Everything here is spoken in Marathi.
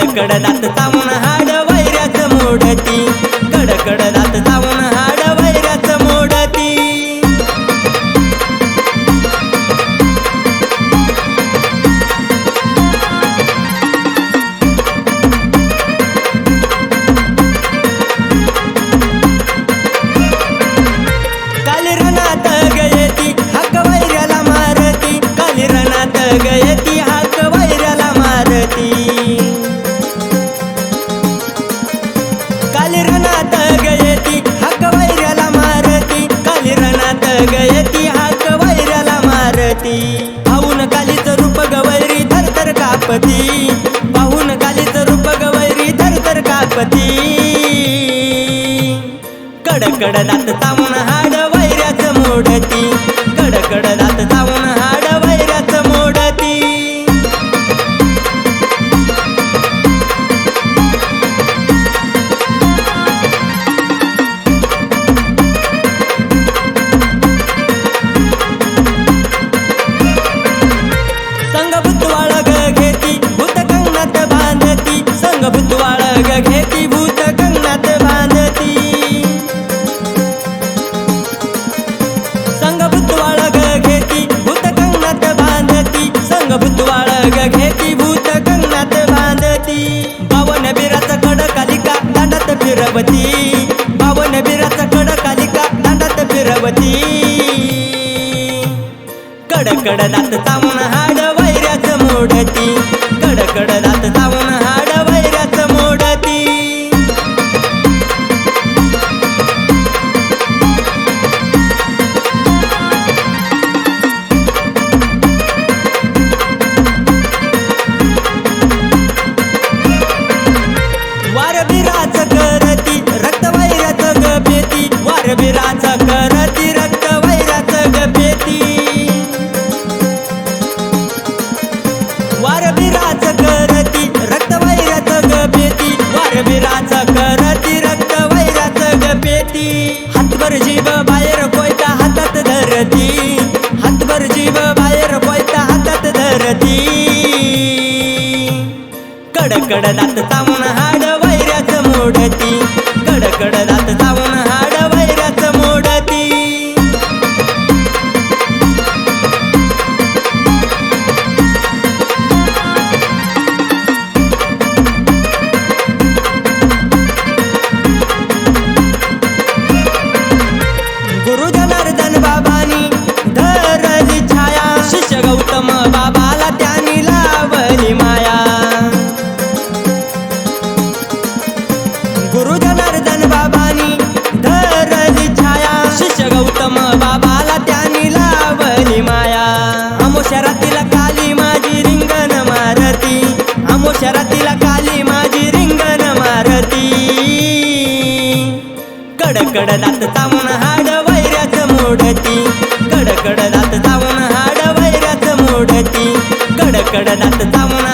कडकड दात गयती हाक वैऱ्याला मारती. पाहून कालीचं रूप गवैरी थरथर कापती. पाहून कालीचं रूप गवैरी थरथर कापती. कडकड दात चावून भूतवाळ ग घेती भूत कंगणात बांधती. संग भूतवाळ ग घेती भूत कंगणात बांधती. संग भूतवाळ ग घेती भूत कंगणात बांधती. बावन बिराचा कडकालिका दांडात फिरवती. बावन बिराचा कडकालिका दांडात फिरवती. कडकड दात चावून धरती. हातभर जीव बाहेर पळता हातात धरती. कडकड दात चावून हाड वैऱ्याच मोडती. जनार्दन बाबानी धरली छाया. शिष्य गौतम बाबाला त्यांनी लावली माया. अमोशरातीला काली माझी रिंगण मारती. अमोशरातीला काली माझी रिंगण मारती. कडकड दात चावून हाड वैऱ्याच मोडती. कडकड दात चावून हाड वैऱ्याच मोडती. कडकड दात चावून